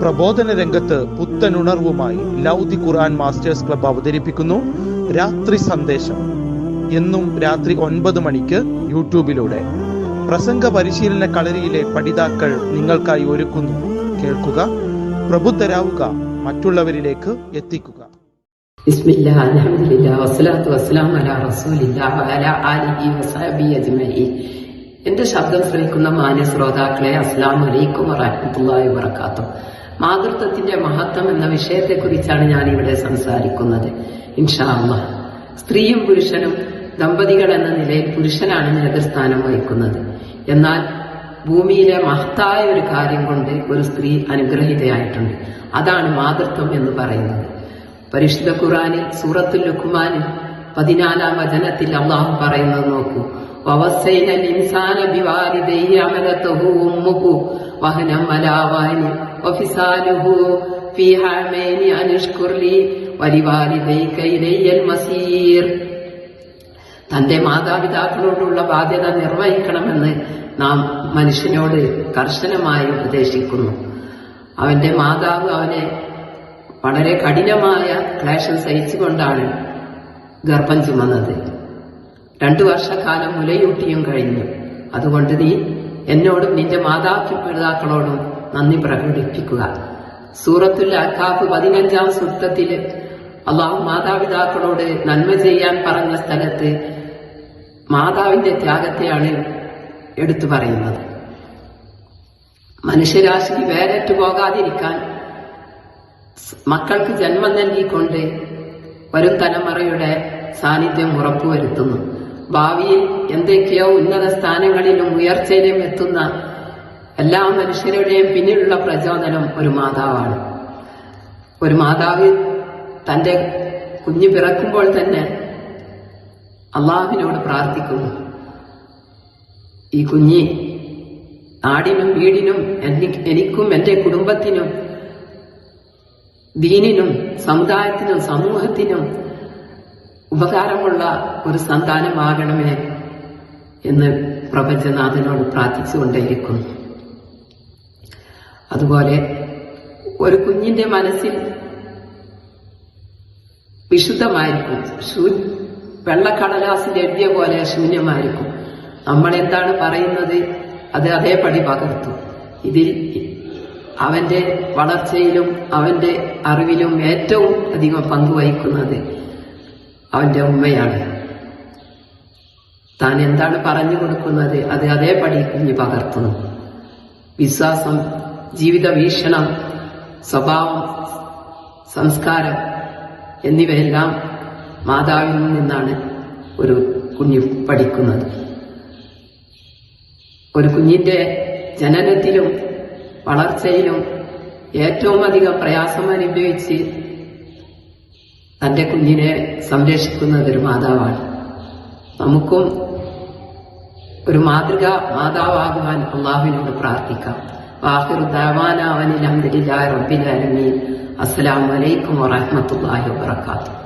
പ്രബോധന രംഗത്ത് പുത്തനുണർവുമായി ലൗദി ഖുർആൻ masters club അവതരിപ്പിക്കുന്നു. രാത്രി സന്ദേശം. എന്നും രാത്രി ഒൻപത് മണിക്ക് യൂട്യൂബിലൂടെ. പ്രസംഗ പരിശീലന കളരിയിലെ പഠിതാക്കൾ നിങ്ങൾക്കായി ഒരുക്കുന്നു. കേൾക്കുക പ്രബുദ്ധരാവുക മറ്റുള്ളവരിലേക്ക് എത്തിക്കുക. എന്റെ ശബ്ദം ശ്രമിക്കുന്ന മാന്യ ശ്രോതാക്കളെ അസ്സലാമു അലൈക്കും വറഹ്മത്തുള്ളാഹി വബറകാതുഹു. മാതൃത്വത്തിന്റെ മഹത്വം എന്ന വിഷയത്തെക്കുറിച്ചാണ് ഞാൻ ഇവിടെ സംസാരിക്കുന്നത്. ഇൻഷാല്ല സ്ത്രീയും പുരുഷനും ദമ്പതികൾ എന്ന നിലയിൽ പുരുഷനാണ് നേതൃസ്ഥാനം വഹിക്കുന്നത്. എന്നാൽ ഭൂമിയിലെ മഹത്തായ ഒരു കാര്യം കൊണ്ട് ഒരു സ്ത്രീ അനുഗ്രഹീതയായിട്ടുണ്ട്. അതാണ് മാതൃത്വം എന്ന് പറയുന്നത്. പരിശുദ്ധ ഖുറാനിൽ സൂറത്തുൽ ലുക്മാനിൽ പതിനാലാം വചനത്തിൽ അള്ളാഹു പറയുന്നത് നോക്കൂ. തന്റെ മാതാപിതാക്കളോടുള്ള ബാധ്യത നിർവഹിക്കണമെന്ന് നാം മനുഷ്യനോട് കർശനമായി ഉപദേശിക്കുന്നു. അവന്റെ മാതാവ് അവനെ വളരെ കഠിനമായ ക്ലേശം സഹിച്ചുകൊണ്ടാണ് ഗർഭം ചുമന്നത്. രണ്ടു വർഷക്കാലം മുലയൂട്ടിയും കഴിഞ്ഞു. അതുകൊണ്ട് നീ എന്നോടും നിന്റെ മാതാപിതാക്കളോടും നന്ദി പ്രകടിപ്പിക്കുക. സൂറത്തുൽ അക്കാഫ് പതിനഞ്ചാം സൂക്തത്തിൽ അള്ളാഹു മാതാപിതാക്കളോട് നന്മ ചെയ്യാൻ പറഞ്ഞ സ്ഥലത്ത് മാതാവിന്റെ ത്യാഗത്തെയാണ് എടുത്തു പറയുന്നത്. മനുഷ്യരാശിക്ക് വേരറ്റു പോകാതിരിക്കാൻ മക്കൾക്ക് ജന്മം നൽകിക്കൊണ്ട് വരും തലമുറയുടെ സാന്നിധ്യം ഉറപ്പുവരുത്തുന്നു. ഭാവിയിൽ എന്തൊക്കെയോ ഉന്നത സ്ഥാനങ്ങളിലും ഉയർച്ചയിലും എത്തുന്ന എല്ലാ മനുഷ്യരുടെയും പിന്നിലുള്ള പ്രചോദനം ഒരു മാതാവാണ്. ഒരു മാതാവ് തന്റെ കുഞ്ഞ് പിറക്കുമ്പോൾ തന്നെ അള്ളാഹുവിനോട് പ്രാർത്ഥിക്കുന്നു. ഈ കുഞ്ഞി നാടിനും വീടിനും എനിക്കും എന്റെ കുടുംബത്തിനും ദീനിനും സമുദായത്തിനും സമൂഹത്തിനും ഉപകാരമുള്ള ഒരു സന്താനമാകണമേ എന്ന് പ്രപഞ്ചനാഥനോട് പ്രാർത്ഥിച്ചുകൊണ്ടേയിരിക്കുന്നു. അതുപോലെ ഒരു കുഞ്ഞിന്റെ മനസ്സിൽ വിശുദ്ധമായിരിക്കും ശൂ വെള്ളക്കടലാസിൽ എഴുതിയ പോലെ ശൂന്യമായിരിക്കും. നമ്മൾ എന്താണ് പറയുന്നത്? അത് അതേപടി പകർത്തും. ഇതിൽ അവന്റെ വളർച്ചയിലും അവന്റെ അറിവിലും ഏറ്റവും അധികം പങ്കുവഹിക്കുന്നത് അവന്റെ ഉമ്മയാണ് താൻ എന്താണ് പറഞ്ഞു കൊടുക്കുന്നത്? അത് അതേപടി കുഞ്ഞു പകർത്തുന്നു വിശ്വാസം ജീവിത വീക്ഷണം സ്വഭാവം സംസ്കാരം എന്നിവയെല്ലാം മാതാവിൽ നിന്നാണ് ഒരു കുഞ്ഞ് പഠിക്കുന്നത്. ഒരു കുഞ്ഞിന്റെ ജനനത്തിലും വളർച്ചയിലും ഏറ്റവും അധികം പ്രയാസം അനുഭവിച്ച് തന്റെ കുഞ്ഞിനെ സംരക്ഷിക്കുന്നത് ഒരു മാതാവാണ്. നമുക്കും ഒരു മാതൃക മാതാവാകുവാൻ അള്ളാഹുവിനോട് പ്രാർത്ഥിക്കാം. വാഹിറു വലൈക്കും അഹമ്മദില്ലാ വറഹ്മത്തുള്ളാഹി വബറകാതുഹു.